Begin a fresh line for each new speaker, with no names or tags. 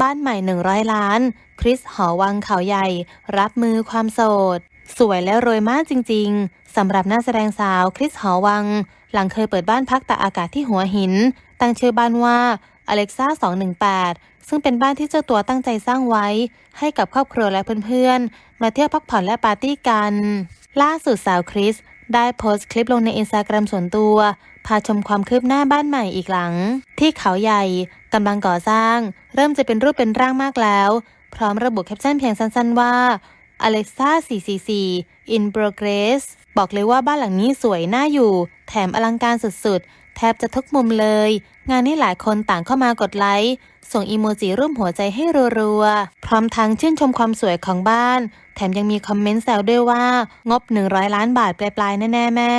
บ้านใหม่ 100 ล้าน คริสหอวังเขาใหญ่ รับมือความโสด สวยและรวยมากจริง ๆสำหรับนักแสดงสาวคริสหอวัง หลังเคยเปิดบ้านพักตากอากาศที่หัวหิน ตั้งชื่อบ้านว่าอเล็กซ่า218 ซึ่งเป็นบ้านที่เจ้าตัวตั้งใจสร้างไว้ ให้กับครอบครัวและเพื่อนๆ มาเที่ยวพักผ่อนและปาร์ตี้กัน ล่าสุดสาวคริสได้โพสต์คลิปลงในอินสตาแกรมส่วนตัว พาชมความคืบหน้าบ้านใหม่อีกหลัง ที่เขาใหญ่ กำลังก่อสร้าง เริ่มจะเป็นรูปเป็นร่างมากแล้ว พร้อมระบุแคปชั่นเพียงสั้นๆว่า Alexa 444 in progress บอกเลยว่าบ้านหลังนี้สวยน่าอยู่ แถมอลังการสุดๆ แทบจะทุกมุมเลย งานนี้หลายคนต่างเข้ามากดไลค์ ส่งอีโมจิรูปหัวใจให้รัวๆ พร้อมทั้งชื่นชมความสวยของบ้าน แถมยังมีคอมเมนต์แซวด้วยว่า งบ 100 ล้านบาทปลายๆ แน่ๆ แม่